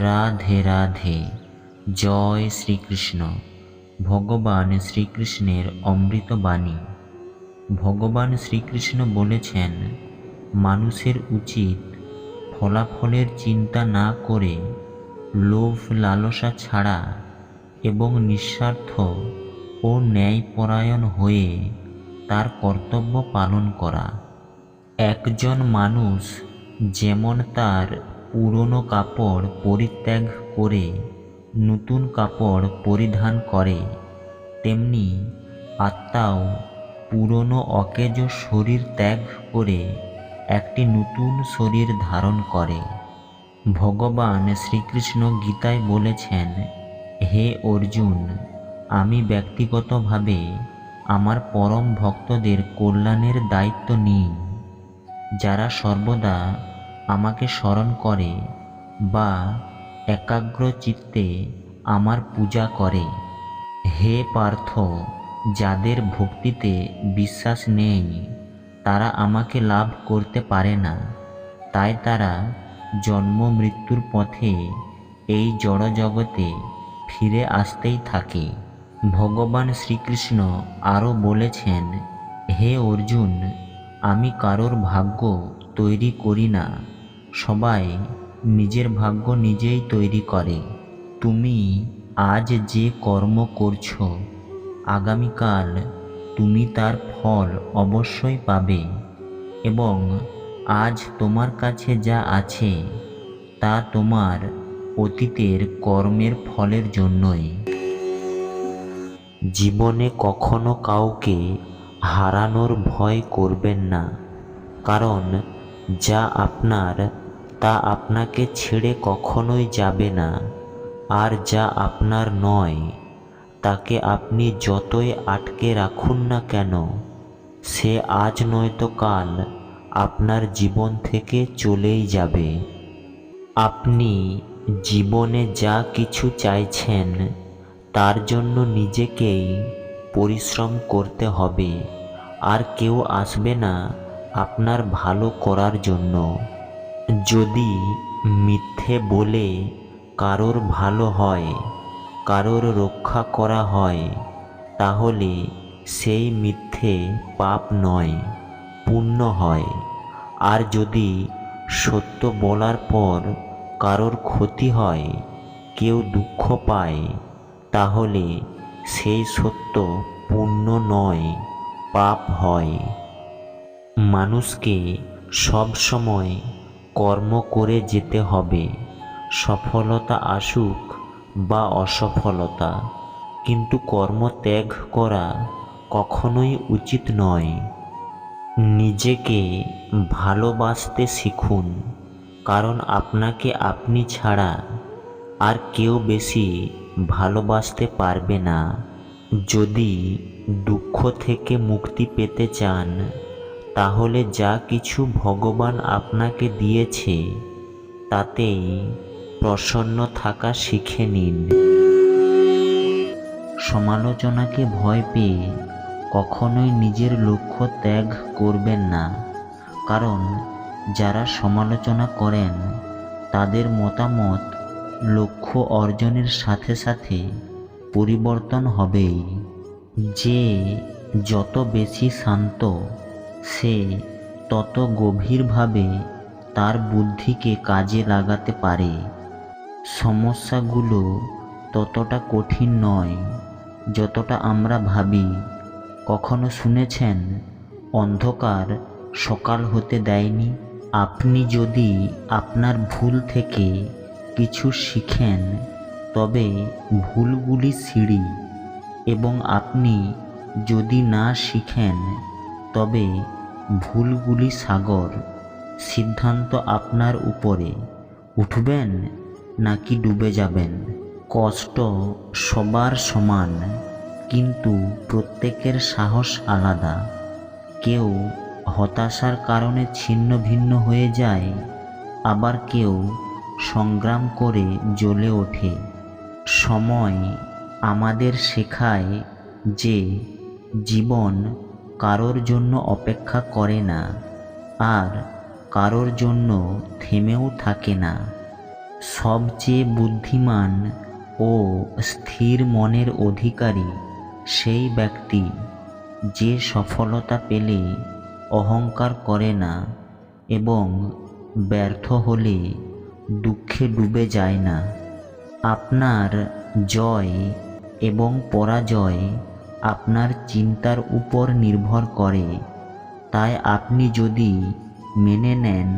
রাধে রাধে। জয় শ্রীকৃষ্ণ। ভগবান শ্রীকৃষ্ণের অমৃত বাণী ভগবান শ্রীকৃষ্ণ বলেছেন, মানুষের উচিত ফলাফলের চিন্তা না করে লোভ লালসা ছাড়া এবং নিঃস্বার্থ ও ন্যায়পরায়ণ হয়ে তার কর্তব্য পালন করা। একজন মানুষ যেমন তার পুরনো কাপড় পরিত্যাগ করে নতুন কাপড় পরিধান করে। তেমনি আত্মাও পুরনো অকেজ শরীর ত্যাগ করে একটি নতুন শরীর ধারণ করে। ভগবান শ্রীকৃষ্ণ গীতায় বলেছেন, হে অর্জুন, আমি ব্যক্তিগতভাবে আমার পরম ভক্তদের কল্যাণের দায়িত্ব নিই। যারা সর্বদা আমাকে স্মরণ করে বা একাগ্র চিত্তে আমার পূজা করে। হে পার্থ, যাদের ভক্তিতে বিশ্বাস নেই, তারা আমাকে লাভ করতে পারে না। তাই তারা জন্ম মৃত্যুর পথে এই জড়জগতে ফিরে আসতেই থাকে। ভগবান শ্রীকৃষ্ণ আরও বলেছেন, হে অর্জুন, আমি কারোর ভাগ্য তৈরি করি না। সবাই নিজের ভাগ্য নিজেই তৈরি করে। তুমি আজ যে কর্ম করছ, আগামীকাল তুমি তার ফল অবশ্যই পাবে এবং আজ তোমার কাছে যা আছে, তা তোমার অতীতের কর্মের ফলের জন্যই। জীবনে কখনো কাউকে হারানোর ভয় করবেন না, কারণ যা আপনার তা আপনাকে ছেড়ে কখনোই যাবে না। আর যা আপনার নয়, তাকে আপনি যতই আটকে রাখুন না কেন, সে আজ নয়তো কাল আপনার জীবন থেকে চলেই যাবে। আপনি জীবনে যা কিছু চাইছেন, তার জন্য নিজেকেই পরিশ্রম করতে হবে। আর কেউ আসবে না আপনার ভালো করার জন্য। যদি মিথ্যে বলে কারোর ভালো হয়, কারোর রক্ষা করা হয়, তাহলে সেই মিথ্যে পাপ নয়, পুণ্য হয়। আর যদি সত্য বলার পর কারোর ক্ষতি হয়, কেউ দুঃখ পায়, তাহলে সেই সত্য পুণ্য নয়, পাপ হয়। মানুষকে সব সময় কর্ম করে যেতে হবে। সফলতা আসুক বা অসফলতা, কিন্তু কর্ম ত্যাগ করা কখনোই উচিত নয়। নিজেকে ভালোবাসতে শিখুন, কারণ আপনাকে আপনি ছাড়া আর কেউ বেশি ভালোবাসতে পারবে না। যদি দুঃখ থেকে মুক্তি পেতে চান তাহলে যা কিছু ভগবান আপনাকে দিয়েছে, তাতেই প্রসন্ন থাকা শিখে নিন। সমালোচনাকে ভয় পেয়ে কখনোই নিজের লক্ষ্য ত্যাগ করবেন না, কারণ যারা সমালোচনা করেন, তাদের মতামত লক্ষ্য অর্জনের সাথে সাথে পরিবর্তন হবেই। যে যত বেশি শান্ত সে তত গভীরভাবে তার বুদ্ধিকে কাজে লাগাতে পারে। সমস্যাগুলো ততটা কঠিন নয় যতটা আমরা ভাবি। কখনো শুনেছেন, অন্ধকার সকাল হতে দেয়নি? আপনি যদি আপনার ভুল থেকে কিছু শিখেন, তবে ভুলগুলি সিঁড়ি। এবং আপনি যদি না শিখেন তবে ভুলগুলি সাগর সিদ্ধান্ত আপনার উপরে। উঠবেন নাকি ডুবে যাবেন? কষ্ট সবার সমান, কিন্তু প্রত্যেকের সাহস আলাদা। কেউ হতাশার কারণে ছিন্ন ভিন্ন হয়ে যায়, আবার কেউ সংগ্রাম করে জ্বলে ওঠে। সময় আমাদের শেখায় যে জীবন কারোর জন্য অপেক্ষা করে না, আর কারোর জন্য থেমেও থাকে না। সবচেয়ে বুদ্ধিমান ও স্থির মনের অধিকারী সেই ব্যক্তি যে সফলতা পেলে অহংকার করে না এবং ব্যর্থ হলে দুঃখে ডুবে যায় না। আপনার জয় এবং পরাজয় আপনার চিন্তার উপর নির্ভর করে। তাই আপনি যদি মেনে নেন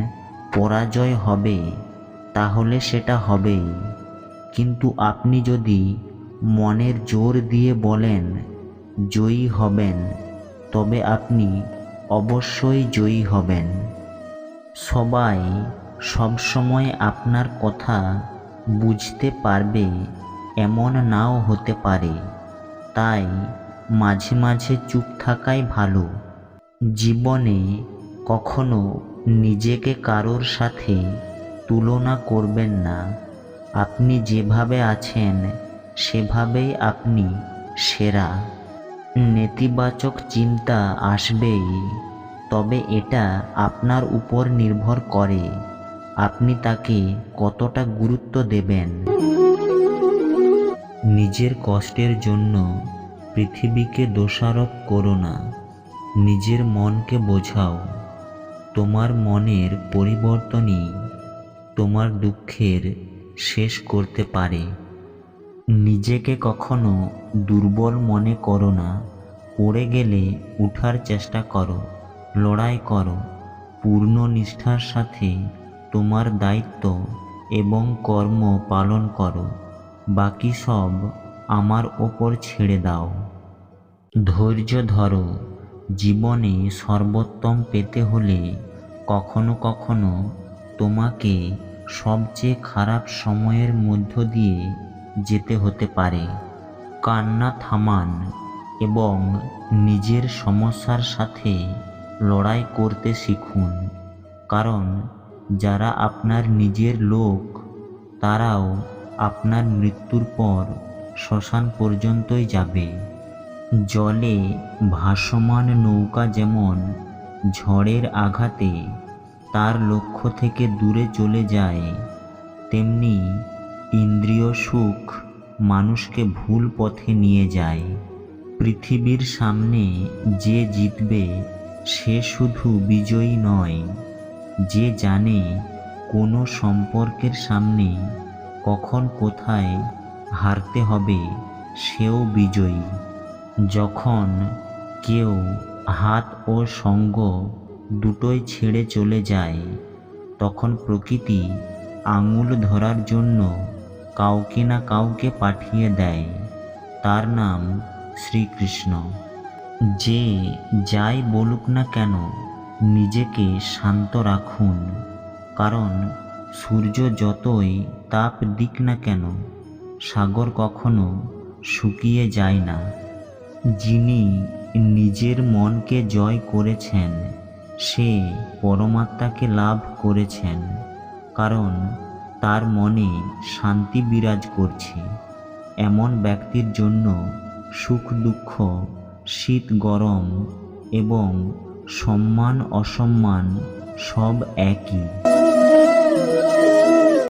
পরাজয় হবে, তাহলে সেটা হবেই কিন্তু আপনি যদি মনের জোর দিয়ে বলেন, জয়ী হবেন, তবে আপনি অবশ্যই জয়ী হবেন। সবাই সবসময় আপনার কথা বুঝতে পারবে, এমন নাও হতে পারে। তাই মাঝে মাঝে চুপ থাকাই ভালো। জীবনে কখনো নিজেকে কারোর সাথে তুলনা করবেন না। আপনি যেভাবে আছেন, সেভাবেই আপনি সেরা। নেতিবাচক চিন্তা আসবেই, তবে এটা আপনার উপর নির্ভর করে। আপনি তাকে কতটা গুরুত্ব দেবেন? নিজের কষ্টের জন্য পৃথিবীকে দোষারোপ করো না। নিজের মনকে বোঝাও। তোমার মনের পরিবর্তনই তোমার দুঃখের শেষ করতে পারে। নিজেকে কখনো দুর্বল মনে করো না। পড়ে গেলে উঠার চেষ্টা করো, লড়াই করো। পূর্ণ নিষ্ঠার সাথে তোমার দায়িত্ব এবং কর্ম পালন করো। বাকি সব আমার ওপর ছেড়ে দাও। ধৈর্য ধরো, জীবনে সর্বোত্তম পেতে হলে কখনো কখনো তোমাকে সবচেয়ে খারাপ সময়ের মধ্য দিয়ে যেতে হতে পারে। কান্না থামান এবং নিজের সমস্যার সাথে লড়াই করতে শিখুন, কারণ যারা আপনার নিজের লোক, তারাও আপনার মৃত্যুর পর শ্মশান পর্যন্তই যাবে। জলে ভাসমান নৌকা যেমন ঝড়ের আঘাতে তার লক্ষ্য থেকে দূরে চলে যায়, তেমনি ইন্দ্রিয় সুখ মানুষকে ভুল পথে নিয়ে যায়। পৃথিবীর সামনে যে জিতবে, সে শুধু বিজয়ী নয়, যে জানে কোনো সম্পর্কের সামনে কখন কোথায় হারতে হবে, সেও বিজয়ী। যখন কেউ হাত ও সঙ্গ দুটোই ছেড়ে চলে যায়, তখন প্রকৃতি আঙুল ধরার জন্য কাউকে না কাউকে পাঠিয়ে দেয়। তার নাম শ্রীকৃষ্ণ। যে যাই বলুক না কেন, নিজেকে শান্ত রাখুন। কারণ সূর্য যতই তাপ দিক না কেন সাগর কখনো শুকিয়ে যায় না। যিনি নিজের মনকে জয় করেছেন, সে পরমাত্মাকে লাভ করেছেন, কারণ তার মনে শান্তি বিরাজ করছে। এমন ব্যক্তির জন্য সুখ দুঃখ, শীত গরম এবং সম্মান অসম্মান সব একই।